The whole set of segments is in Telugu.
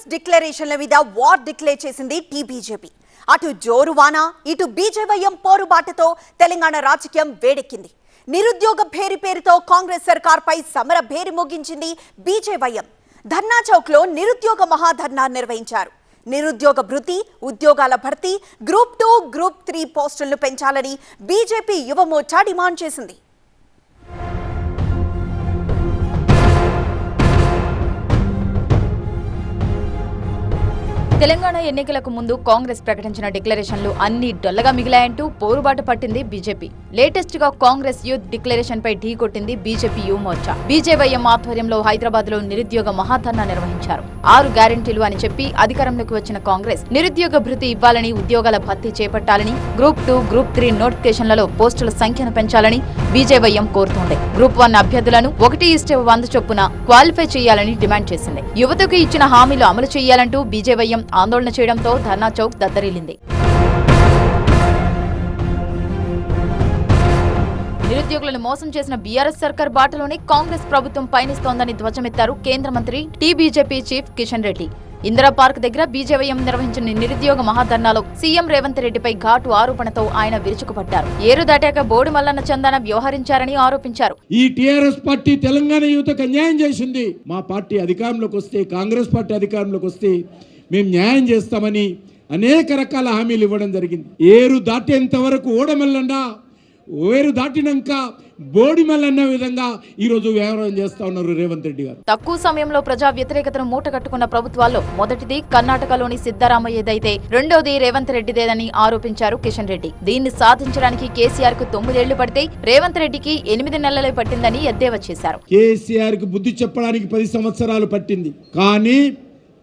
కాంగ్రెస్ డిక్లరేషన్ల మీద వార్ డిక్లేర్ చేసింది టీబీజేపీ. అటు జోరువాన ఇటు బీజేవైఎం పోరుబాటుతో తెలంగాణ రాజకీయం వేడెక్కింది. నిరుద్యోగ భేరి పేరుతో కాంగ్రెస్ సర్కార్పై సమర భేరి ముగించింది బీజేవైఎం. ధర్నా చౌక్లో నిరుద్యోగ మహాధర్నా నిర్వహించారు. నిరుద్యోగ భృతి ఉద్యోగాల భర్తీ గ్రూప్ టూ గ్రూప్ త్రీ పోస్టులను పెంచాలని బీజేపీ యువమోర్చా డిమాండ్ చేసింది. తెలంగాణ ఎన్నికలకు ముందు కాంగ్రెస్ ప్రకటించిన డిక్లరేషన్లు అన్ని డొల్లగా మిగిలాయంటూ పోరుబాటు పట్టింది బీజేపీ. లేటెస్ట్గా కాంగ్రెస్ యూత్ డిక్లరేషన్ పై ఢీ కొట్టింది బీజేపీ యువ మోర్చా. బీజేవైఎం ఆధ్వర్యంలో హైదరాబాద్లో నిరుద్యోగ మహాధర్నా నిర్వహించారు. ఆరు గ్యారెంటీలు అని చెప్పి అధికారంలోకి వచ్చిన కాంగ్రెస్ నిరుద్యోగ భృతి ఇవ్వాలని ఉద్యోగాల భర్తీ చేపట్టాలని గ్రూప్ టూ గ్రూప్ త్రీ నోటిఫికేషన్లలో పోస్టుల సంఖ్యను పెంచాలని బీజేవైఎం కోరుతోంది. గ్రూప్ వన్ అభ్యర్థులను ఒకటి ఇష్ట వంద చొప్పున క్వాలిఫై చేయాలని డిమాండ్ చేసింది. యువతకు ఇచ్చిన హామీలు అమలు చేయాలంటూ బీజేవైఎం ఆందోళన చేయడంతో ధర్నా చౌక్ దద్దరిల్లింది. నిరుద్యోగులను మోసం చేసిన బీఆర్ఎస్ సర్కార్ బాటలోనే కాంగ్రెస్ ప్రభుత్వం పయనిస్తోందని ధ్వజమెత్తారు కేంద్ర మంత్రి T BJP chief Kishan Reddy. Indira park దగ్గర బీజేవైఎం నిర్వహించిన నిరుద్యోగ మహాధర్నాలో సీఎం రేవంత్ రెడ్డిపై ఘాటు ఆరోపణతో ఆయన విరుచుకుపడ్డారు ఏరు దాటాక బోడి మల్లన్న చందన వ్యవహరించారని ఆరోపించారు. ఈ టీఆర్ఎస్ పార్టీ తెలంగాణ యువతకు అన్యాయం చేసింది. మా పార్టీ అధికారంలోకి వస్తే కాంగ్రెస్ పార్టీ అధికారంలోకి వస్తే మేము న్యాయం చేస్తామని అనేక రకాల హామీలు ఇవ్వడం జరిగింది. ఏరు దాటేంత వరకు ఓడమల్లన్నా ఏరు దాటినాక బోడిమల్లన్న విధంగా ఈరోజు వ్యవహారం చేస్తా ఉన్నారు రేవంత్ రెడ్డి గారు. తక్కువ సమయంలో ప్రజా వ్యతిరేకతను మూటగట్టుకున్న ప్రభుత్వాల్లో మొదటిది కర్ణాటకలోని సిద్దరామయ్యదైతే రెండోది రేవంత్ రెడ్డిదేదని ఆరోపించారు కిషన్ రెడ్డి. దీన్ని సాధించడానికి కేసీఆర్కు తొమ్మిదేళ్ళు పడితే రేవంత్ రెడ్డికి ఎనిమిది నెలలే పట్టిందని ఎద్దేవా చేశారు. కేసీఆర్కి బుద్ధి చెప్పడానికి పది సంవత్సరాలు పట్టింది. కానీ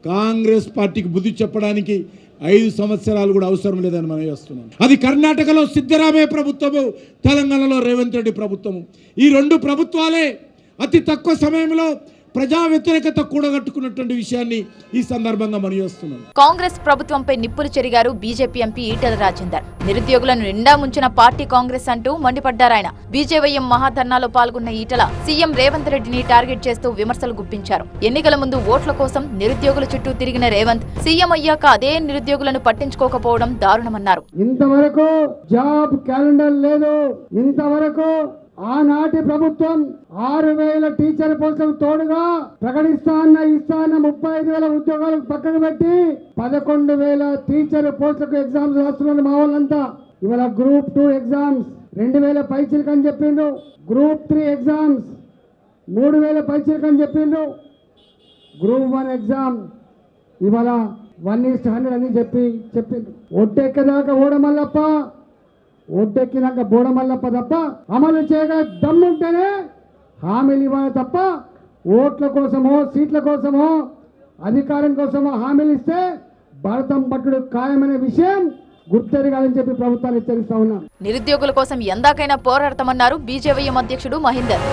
కాంగ్రెస్ పార్టీకి బుద్ధి చెప్పడానికి ఐదు సంవత్సరాలు కూడా అవసరం లేదని మనం చేస్తున్నాం. అది కర్ణాటకలో సిద్ధరామయ్య ప్రభుత్వము తెలంగాణలో రేవంత్ రెడ్డి ప్రభుత్వము. ఈ రెండు ప్రభుత్వాలే అతి తక్కువ సమయంలో ప్రజా వ్యతిరేకత కూడగట్టుకున్నటువంటి విషయాన్ని ఈ సందర్భంగా మనం చేస్తున్నాం కాంగ్రెస్ ప్రభుత్వంపై నిప్పులు చెరిగారు బీజేపీ ఎంపీ ఈటల రాజేందర్. నిరుద్యోగులను నిండా ముంచిన పార్టీ కాంగ్రెస్ అంటూ మండిపడ్డారాయన బీజేవైఎం మహాధర్నాలో పాల్గొన్న ఈటల సీఎం రేవంత్ రెడ్డిని టార్గెట్ చేస్తూ విమర్శలు గుప్పించారు. ఎన్నికల ముందు ఓట్ల కోసం నిరుద్యోగుల చుట్టూ తిరిగిన రేవంత్ సీఎం అయ్యాక అదే నిరుద్యోగులను పట్టించుకోకపోవడం దారుణమన్నారు. ఇంతవరకు జాబ్ క్యాలెండర్ లేదు. ఇంతవరకు ఆనాటి ప్రభుత్వం ఆరు వేల టీచర్ పోస్టులకు తోడుగా ప్రకటిస్తా ఇస్తాన ముప్పై ఐదు వేల ఉద్యోగాలకు పక్కన పెట్టి పదకొండు వేల టీచర్ పోస్టులకు ఎగ్జామ్స్ రాస్తున్నారు మా వాళ్ళంతా. ఇవాళ గ్రూప్ టూ ఎగ్జామ్స్ రెండు వేల పైచిలకు అని చెప్పిండు గ్రూప్ త్రీ ఎగ్జామ్స్ మూడు వేల పైచిలకు అని చెప్పిండు గ్రూప్ వన్ ఎగ్జామ్ ఇవాళ వన్ ఈస్ట్ హండ్రెడ్ అని చెప్పి చెప్పిండు ఒట్టెక్కదాకా ఓడమల్లప్ప ఒడ్డెక్కినాక బోడమల్లప్ప తప్ప అమలు చేయగా దమ్ముంటేనే హామీలు ఇవ్వాలి తప్ప ఓట్ల కోసమో సీట్ల కోసమో అధికారం కోసమో హామీలు ఇస్తే భారతం పట్టుడు ఖాయమనే విషయం గుర్తెరగాలని చెప్పి ప్రభుత్వాన్ని హెచ్చరిస్తా ఉన్నాం. నిరుద్యోగుల కోసం ఎందాకైనా పోరాడతామన్నారు బీజేవైఎం అధ్యక్షుడు మహేందర్.